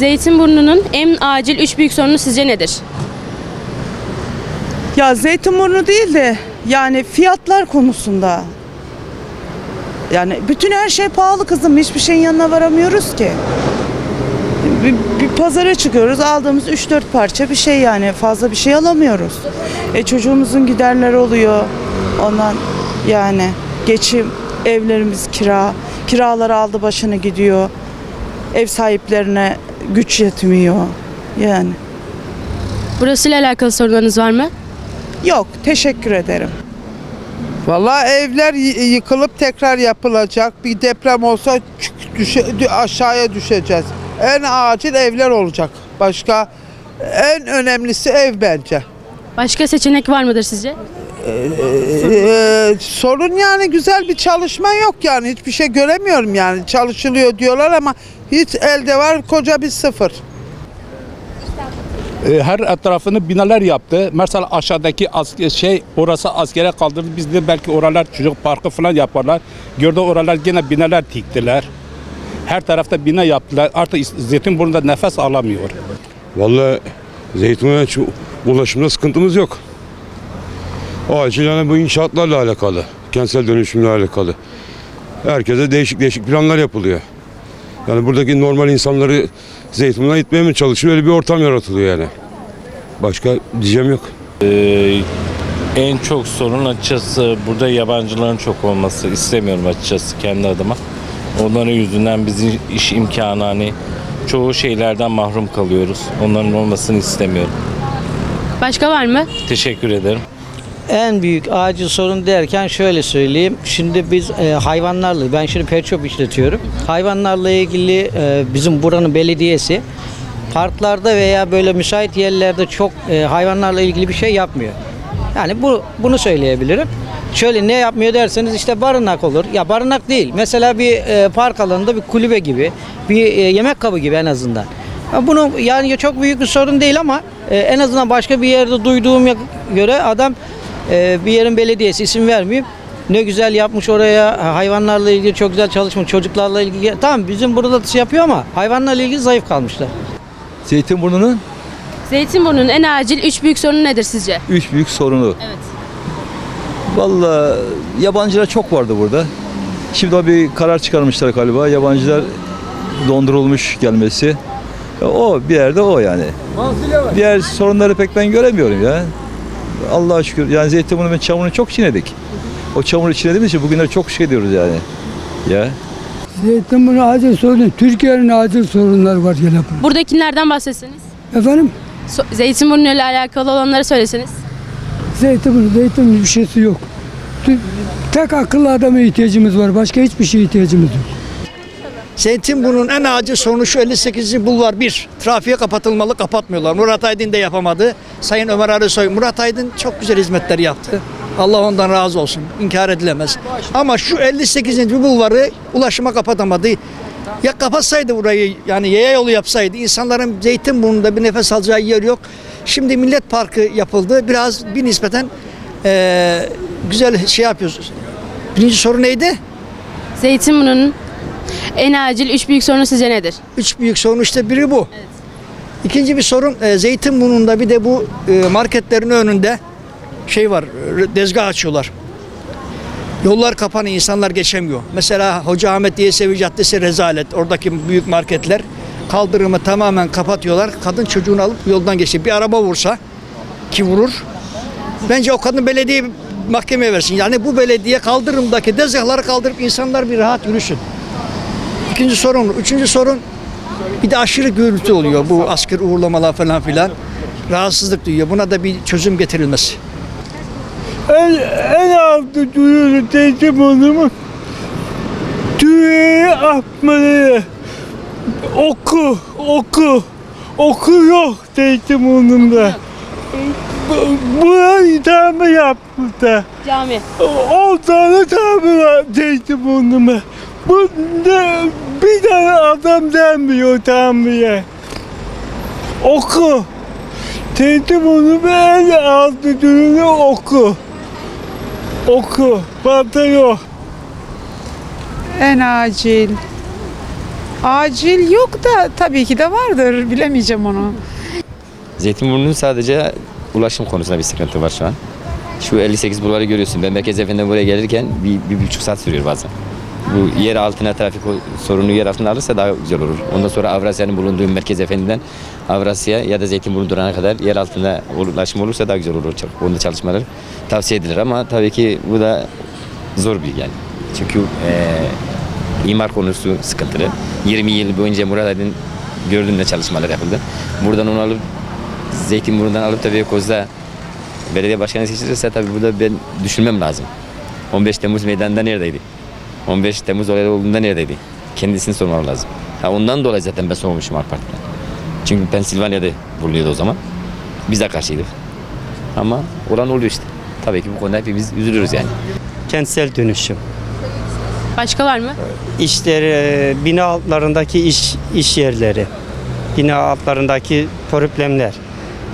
Zeytinburnu'nun en acil üç büyük sorunu sizce nedir? Ya Zeytinburnu değil de yani fiyatlar konusunda. Yani bütün her şey pahalı kızım. Hiçbir şeyin yanına varamıyoruz ki. Bir, bir pazara çıkıyoruz. Aldığımız 3-4 parça bir şey yani. Fazla bir şey alamıyoruz. E çocuğumuzun giderleri oluyor. Ondan yani geçim, evlerimiz kira. Kiralar aldı başını gidiyor. Ev sahiplerine güç yetmiyor. Yani. Burasıyla alakalı sorunlarınız var mı? Yok, teşekkür ederim. Vallahi evler yıkılıp tekrar yapılacak. Bir deprem olsa düşe, dü- aşağıya düşeceğiz. En acil evler olacak. Başka en önemlisi ev bence. Başka seçenek var mıdır sizce? Ee, sorun yani güzel bir çalışma yok yani. Hiçbir şey göremiyorum yani. Çalışılıyor diyorlar ama hiç elde var koca bir sıfır. E, her etrafını binalar yaptı. Mesela aşağıdaki asker, şey orası askere kaldırdı. Biz de belki oralar çocuk parkı falan yaparlar. Gördü oralar gene binalar diktiler. Her tarafta bina yaptılar. Artık Zeytinburnu'nda nefes alamıyor. Vallahi Zeytinburnu'na ulaşımda sıkıntımız yok. Acil yani bu inşaatlarla alakalı, kentsel dönüşümle alakalı. Herkese değişik değişik planlar yapılıyor. Yani buradaki normal insanları Zeytinburnu'na itmeye mi çalışıyor? Öyle bir ortam yaratılıyor yani. Başka diyeceğim yok. Ee, en çok sorun açıkçası burada yabancıların çok olması istemiyorum açıkçası kendi adıma. Onların yüzünden bizim iş imkanı hani çoğu şeylerden mahrum kalıyoruz. Onların olmasını istemiyorum. Başka var mı? Teşekkür ederim. En büyük acil sorun derken şöyle söyleyeyim. Şimdi biz e, hayvanlarla, ben şimdi pet shop işletiyorum. Hayvanlarla ilgili e, bizim buranın belediyesi parklarda veya böyle müsait yerlerde çok e, hayvanlarla ilgili bir şey yapmıyor. Yani bu bunu söyleyebilirim. Şöyle ne yapmıyor derseniz işte barınak olur. Ya barınak değil. Mesela bir e, park alanında bir kulübe gibi, bir e, yemek kabı gibi en azından. Ya Bunu yani çok büyük bir sorun değil ama e, en azından başka bir yerde duyduğum göre adam e, bir yerin belediyesi isim vermeyeyim. Ne güzel yapmış oraya hayvanlarla ilgili çok güzel çalışmış çocuklarla ilgili. Tamam bizim burada da yapıyor ama hayvanlarla ilgili zayıf kalmışlar. Zeytinburnu'nun Zeytinburnu'nun en acil üç büyük sorunu nedir sizce? üç büyük sorunu. Evet. Vallahi yabancılar çok vardı burada. Şimdi o bir karar çıkarmışlar galiba. Yabancılar dondurulmuş gelmesi. O bir yerde o yani. Diğer sorunları pek ben göremiyorum ya. Allah'a şükür. Yani Zeytinburnu ben çamurunu çok çiğnedik. O çamuru çiğnediğimiz için bugünler çok şey diyoruz yani. Ya. Zeytinburnu acil sorun, Türkiye'nin acil sorunları var gene. burada. Buradakilerden bahsetseniz. Efendim? So- Zeytinburnu ile alakalı olanları söyleseniz. Zeytinburnu, Zeytinburnu bir şeysi yok. Tek akıllı adama ihtiyacımız var. Başka hiçbir şeye ihtiyacımız yok. Zeytinburnu'nun en acil sorunu şu 58. bulvar 1. Trafiğe kapatılmalı kapatmıyorlar. Murat Aydın da yapamadı. Sayın Ömer Arısoy. Murat Aydın çok güzel hizmetler yaptı. Allah ondan razı olsun. İnkar edilemez. Ama şu 58. bulvarı ulaşıma kapatamadı. Ya kapatsaydı burayı yani yaya yolu yapsaydı insanların Zeytinburnu'nda bir nefes alacağı yer yok. Şimdi Millet Parkı yapıldı. Biraz bir nispeten eee, güzel şey yapıyoruz. Birinci soru neydi? Zeytinburnu'nun en acil üç büyük sorunu sizce nedir? Üç büyük sorun işte biri bu. İkinci bir sorun e, Zeytinburnu'nda bir de bu e, marketlerin önünde şey var, dezgah açıyorlar. Yollar kapanıyor, insanlar geçemiyor. Mesela Hoca Ahmet Yesevi Caddesi rezalet. Oradaki büyük marketler kaldırımı tamamen kapatıyorlar. Kadın çocuğunu alıp yoldan geçiyor. Bir araba vursa ki vurur. Bence o kadın belediye mahkemeye versin. Yani bu belediye kaldırımdaki dezgahları kaldırıp insanlar bir rahat yürüsün. İkinci sorun. Üçüncü sorun bir de aşırı gürültü oluyor bu asker uğurlamalar falan filan. Rahatsızlık duyuyor. Buna da bir çözüm getirilmesi. En, en altı duyuru Zeytinburnu'nun tüyü akmaları. Oku, oku. Oku yok Zeytinburnu'nda. Bu- Burayı tamir yapmışlar. Cami. 10 tane tabi var Zeytinburnu'ma. Bu ne, bir tane adam denmiyor tamire. Oku. Zeytinburnu'nun en altı dönümü oku. Oku. Banta yok. En acil Acil yok da tabii ki de vardır. Bilemeyeceğim onu. Zeytinburnu'nun sadece ulaşım konusunda bir sıkıntı var şu an. Şu 58 bulvarı görüyorsun. Ben merkez efendim buraya gelirken bir, bir buçuk saat sürüyor bazen. Bu yer altına trafik sorunu yer altına alırsa daha güzel olur. Ondan sonra Avrasya'nın bulunduğu merkez efendiden Avrasya ya da Zeytinburnu durana kadar yer altında ulaşım olursa daha güzel olur. Onda çalışmalar tavsiye edilir ama tabii ki bu da zor bir yani. Çünkü eee imar konusu sıkıntılı. 20 yıl boyunca Murat Aydın gördüğümde çalışmalar yapıldı. Buradan onu alıp Zeytinburnu'ndan alıp da Beykoz'da belediye başkanı seçilirse tabii burada ben düşünmem lazım. 15 Temmuz meydanında neredeydi? 15 Temmuz olayı olduğunda neredeydi? Kendisini sormam lazım. Ha ondan dolayı zaten ben soğumuşum AK Parti'den. Çünkü Pensilvanya'da bulunuyordu o zaman. Biz de karşıydık. Ama olan oluyor işte. Tabii ki bu konuda hepimiz üzülürüz yani. Kentsel dönüşüm. Başka var mı? İşleri, bina altlarındaki iş iş yerleri, bina altlarındaki problemler.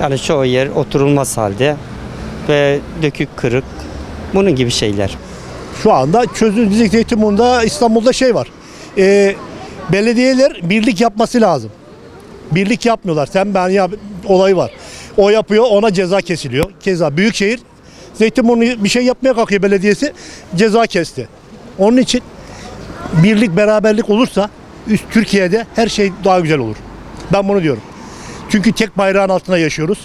Yani çoğu yer oturulmaz halde ve dökük kırık. Bunun gibi şeyler. Şu anda çözülecek Zeytinburnu'nda İstanbul'da şey var. Ee, belediyeler birlik yapması lazım. Birlik yapmıyorlar. Sen ben ya olayı var. O yapıyor ona ceza kesiliyor. Keza Büyükşehir Zeytinburnu bir şey yapmaya kalkıyor belediyesi ceza kesti. Onun için birlik beraberlik olursa üst Türkiye'de her şey daha güzel olur. Ben bunu diyorum. Çünkü tek bayrağın altında yaşıyoruz.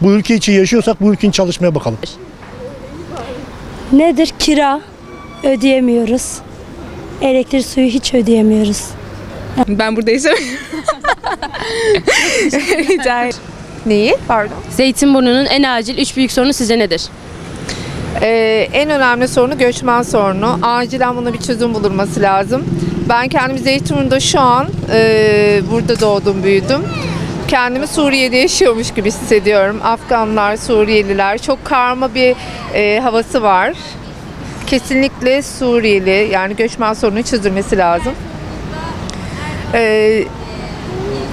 Bu ülke için yaşıyorsak bu ülkenin çalışmaya bakalım. Nedir? Kira. Ödeyemiyoruz. Elektrik suyu hiç ödeyemiyoruz. Ben buradaysam. Neyi? Pardon. Zeytinburnu'nun en acil üç büyük sorunu sizce nedir? Ee, en önemli sorunu göçmen sorunu. Acilen buna bir çözüm bulunması lazım. Ben kendimi Zeytinburnu'da şu an e, burada doğdum, büyüdüm. Kendimi Suriye'de yaşıyormuş gibi hissediyorum. Afganlar, Suriyeliler çok karma bir e, havası var. Kesinlikle Suriyeli yani göçmen sorunu çözülmesi lazım. Ee,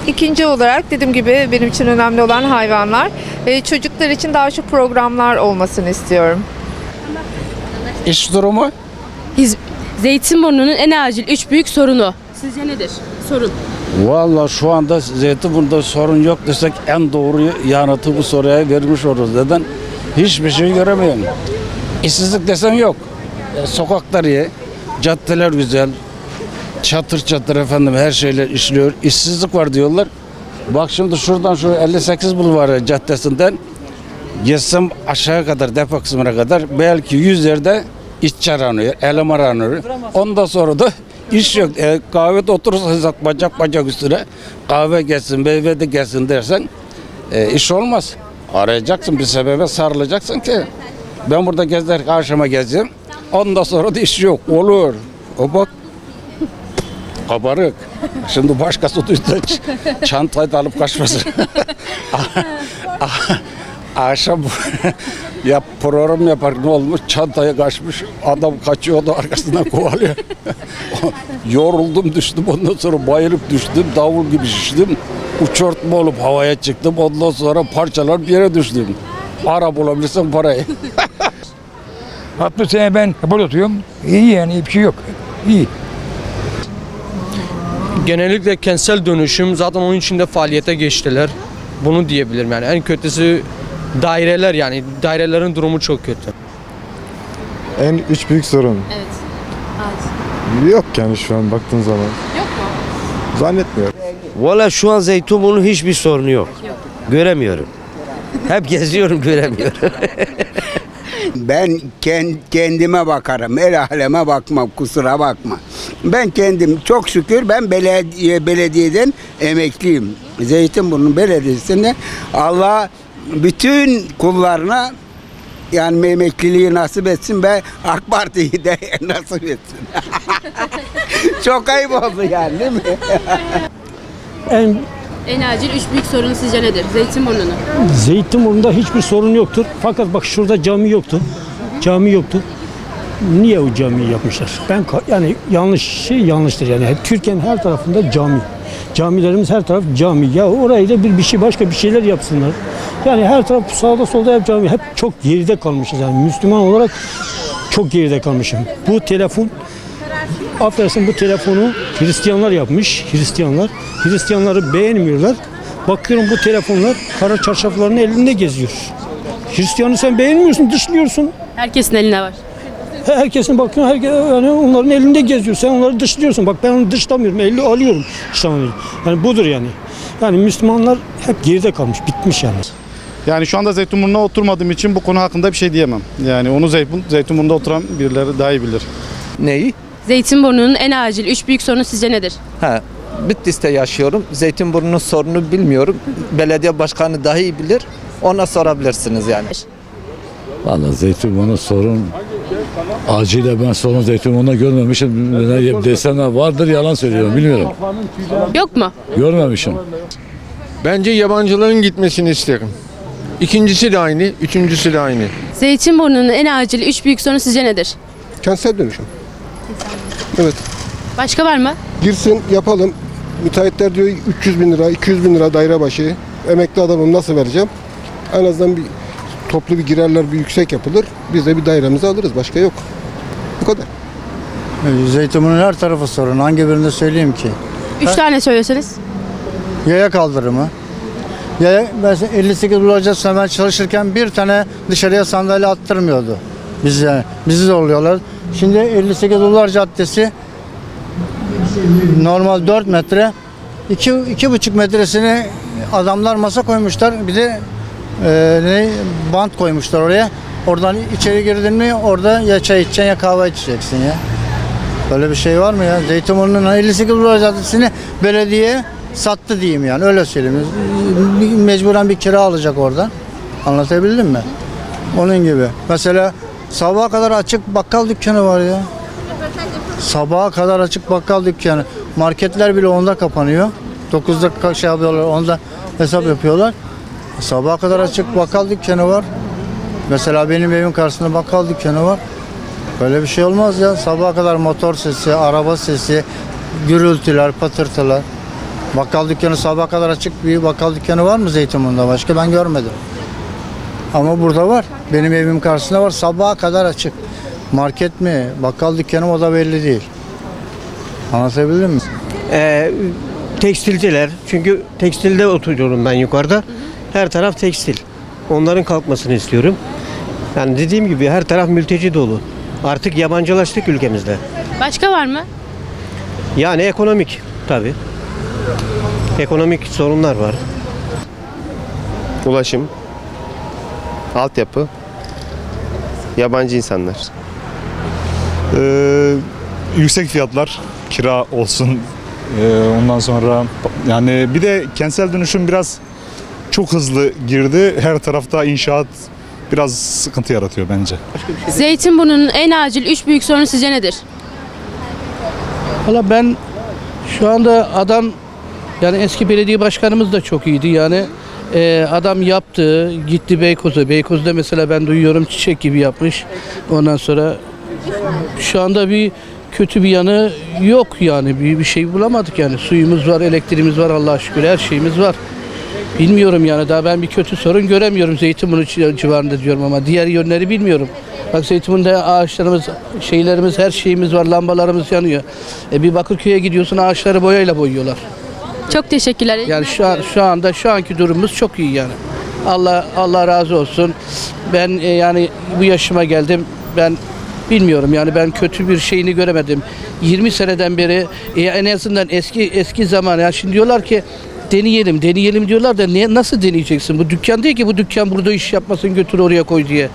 İkinci olarak dediğim gibi benim için önemli olan hayvanlar. Ve çocuklar için daha çok programlar olmasını istiyorum. İş durumu Hiz- Zeytinburnu'nun en acil üç büyük sorunu. Sizce nedir? Sorun. Valla şu anda Zeytinburnu'da sorun yok desek en doğru yanıtı bu soruya vermiş oluruz. Neden? Hiçbir şey göremiyorum. İşsizlik desem yok. E, Sokaklar iyi, caddeler güzel, çatır çatır efendim her şeyler işliyor. İşsizlik var diyorlar. Bak şimdi şuradan şu 58 bulvarı caddesinden geçsem aşağı kadar depo kısmına kadar belki 100 yerde işçi aranıyor, eleman aranıyor. Ondan sonra da iş yok. E, kahvede oturursan bacak bacak üstüne kahve gelsin, meyve de gelsin dersen e, iş olmaz. Arayacaksın bir sebebe sarılacaksın ki ben burada gezer akşama gezeceğim. Ondan sonra da iş yok. Olur. O bak kabarık. Şimdi başkası duysa çantayı da alıp kaçmasın. Akşam ya program yapar ne olmuş çantaya kaçmış adam kaçıyor da arkasından kovalıyor. Yoruldum düştüm ondan sonra bayılıp düştüm davul gibi şiştim. Uçortma olup havaya çıktım ondan sonra parçalar bir yere düştüm. Ara bulabilirsem parayı. 60 sene ben burada oturuyorum. İyi yani bir şey yok. İyi. Genellikle kentsel dönüşüm zaten onun içinde faaliyete geçtiler. Bunu diyebilirim yani. En kötüsü daireler yani dairelerin durumu çok kötü. En üç büyük sorun. Evet. Yok yani şu an baktığın zaman. Yok mu? Zannetmiyorum. Valla şu an Zeytinburnu'nun hiçbir sorunu yok. Göremiyorum. Hep geziyorum göremiyorum. Ben kendime bakarım. El aleme bakmam kusura bakma. Ben kendim çok şükür ben belediye, belediyeden emekliyim. Zeytinburnu Belediyesi'nde Allah bütün kullarına yani emekliliği nasip etsin ve AK Parti'yi de nasip etsin. çok ayıp oldu yani değil mi? En En acil üç büyük sorunu sizce nedir? Zeytinburnu'nun. Zeytinburnu'nda hiçbir sorun yoktur. Fakat bak şurada cami yoktu. Cami yoktu. Niye o camiyi yapmışlar? Ben yani yanlış şey yanlıştır yani. Türkiye'nin her tarafında cami. Camilerimiz her taraf cami. Ya orayı da bir, bir şey başka bir şeyler yapsınlar. Yani her taraf sağda solda hep cami. Hep çok geride kalmışız yani. Müslüman olarak çok geride kalmışım. Bu telefon affedersin bu telefonu Hristiyanlar yapmış. Hristiyanlar. Hristiyanları beğenmiyorlar. Bakıyorum bu telefonlar kara çarşafların elinde geziyor. Hristiyanı sen beğenmiyorsun, dışlıyorsun. Herkesin eline var. Herkesin bakıyor, herkes, yani onların elinde geziyor. Sen onları dışlıyorsun. Bak ben onu dışlamıyorum, eli alıyorum. İslam'ı. Yani budur yani. Yani Müslümanlar hep geride kalmış, bitmiş yani. Yani şu anda Zeytinburnu'na oturmadığım için bu konu hakkında bir şey diyemem. Yani onu Zeytin, Zeytinburnu'nda oturan birileri daha iyi bilir. Neyi? Zeytinburnu'nun en acil 3 büyük sorunu sizce nedir? Ha, Bitlis'te yaşıyorum. Zeytinburnu'nun sorunu bilmiyorum. Belediye başkanı daha iyi bilir. Ona sorabilirsiniz yani. Valla Zeytinburnu sorun acile ben sorun Zeytinburnu'nda görmemişim. Ne desem de vardır yalan söylüyorum bilmiyorum. Yok mu? Görmemişim. Bence yabancıların gitmesini isterim. İkincisi de aynı, üçüncüsü de aynı. Zeytinburnu'nun en acil 3 büyük sorunu sizce nedir? Kentsel dönüşüm. Evet. Başka var mı? Girsin yapalım. Müteahhitler diyor 300 bin lira, 200 bin lira daire başı. Emekli adamım nasıl vereceğim? En azından bir toplu bir girerler bir yüksek yapılır. Biz de bir dairemizi alırız. Başka yok. Bu kadar. Zeytinburnu'nun her tarafı sorun. Hangi birini söyleyeyim ki? 3 tane söyleseniz. Yaya kaldırımı. Yaya mesela 58 bulacağız ben çalışırken bir tane dışarıya sandalye attırmıyordu. Biz yani bizi zorluyorlar. Şimdi 58 Ulular Caddesi normal 4 metre 2 iki, buçuk metresini adamlar masa koymuşlar. Bir de e, ne bant koymuşlar oraya. Oradan içeri girdin mi orada ya çay içeceksin ya kahve içeceksin ya. Böyle bir şey var mı ya? Zeytinburnu'nun 58 Ulular Caddesi'ni belediye sattı diyeyim yani öyle söyleyeyim. Mecburen bir kira alacak oradan. Anlatabildim mi? Onun gibi. Mesela sabaha kadar açık bakkal dükkanı var ya. Sabaha kadar açık bakkal dükkanı. Marketler bile onda kapanıyor. 9'da şey yapıyorlar, onda hesap yapıyorlar. Sabaha kadar açık bakkal dükkanı var. Mesela benim evim karşısında bakkal dükkanı var. Böyle bir şey olmaz ya. Sabaha kadar motor sesi, araba sesi, gürültüler, patırtılar. Bakkal dükkanı sabaha kadar açık bir bakkal dükkanı var mı Zeytinburnu'nda? Başka ben görmedim. Ama burada var. Benim evim karşısında var. Sabaha kadar açık. Market mi, bakkal dükkanı mı o da belli değil. Anlatabildim mi? Ee, tekstilciler çünkü tekstilde oturuyorum ben yukarıda. Her taraf tekstil. Onların kalkmasını istiyorum. Yani dediğim gibi her taraf mülteci dolu. Artık yabancılaştık ülkemizde. Başka var mı? Yani ekonomik tabii. Ekonomik sorunlar var. Ulaşım, altyapı, yabancı insanlar. Ee, yüksek fiyatlar kira olsun Ee, ondan sonra yani bir de kentsel dönüşüm biraz çok hızlı girdi her tarafta inşaat biraz sıkıntı yaratıyor bence. Zeytinburnu'nun en acil 3 büyük sorunu sizce nedir? Valla ben şu anda adam yani eski belediye başkanımız da çok iyiydi yani e, adam yaptı gitti Beykoz'a Beykoz'da mesela ben duyuyorum çiçek gibi yapmış ondan sonra şu anda bir kötü bir yanı yok yani bir, bir şey bulamadık yani suyumuz var elektriğimiz var Allah'a şükür her şeyimiz var. Bilmiyorum yani daha ben bir kötü sorun göremiyorum Zeytinburnu ci- civarında diyorum ama diğer yönleri bilmiyorum. Bak Zeytinburnu'nda ağaçlarımız, şeylerimiz, her şeyimiz var, lambalarımız yanıyor. E bir Bakırköy'e gidiyorsun ağaçları boyayla boyuyorlar. Çok teşekkürler. Yani şu an şu anda şu anki durumumuz çok iyi yani. Allah Allah razı olsun. Ben e, yani bu yaşıma geldim. Ben bilmiyorum yani ben kötü bir şeyini göremedim. 20 seneden beri e, en azından eski eski zaman yani şimdi diyorlar ki deneyelim deneyelim diyorlar da niye nasıl deneyeceksin? Bu dükkan değil ki bu dükkan burada iş yapmasın götür oraya koy diye.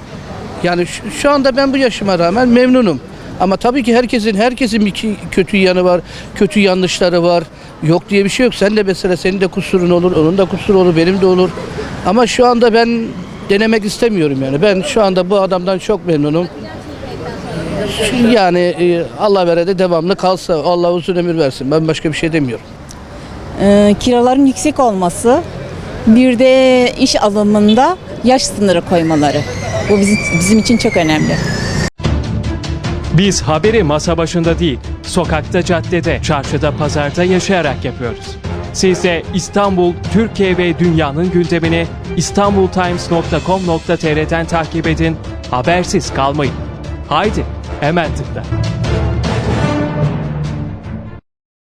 Yani şu, şu anda ben bu yaşıma rağmen memnunum. Ama tabii ki herkesin herkesin bir kötü yanı var, kötü yanlışları var. Yok diye bir şey yok. Sen de mesela senin de kusurun olur, onun da kusuru olur, benim de olur. Ama şu anda ben denemek istemiyorum yani. Ben şu anda bu adamdan çok memnunum. Yani e, Allah vere de devamlı kalsa Allah uzun ömür versin. Ben başka bir şey demiyorum. Ee, kiraların yüksek olması, bir de iş alımında yaş sınırı koymaları. Bu bizim, bizim için çok önemli. Biz haberi masa başında değil, sokakta, caddede, çarşıda, pazarda yaşayarak yapıyoruz. Siz de İstanbul, Türkiye ve dünyanın gündemini istanbultimes.com.tr'den takip edin, habersiz kalmayın. Haydi, hemen tıkla.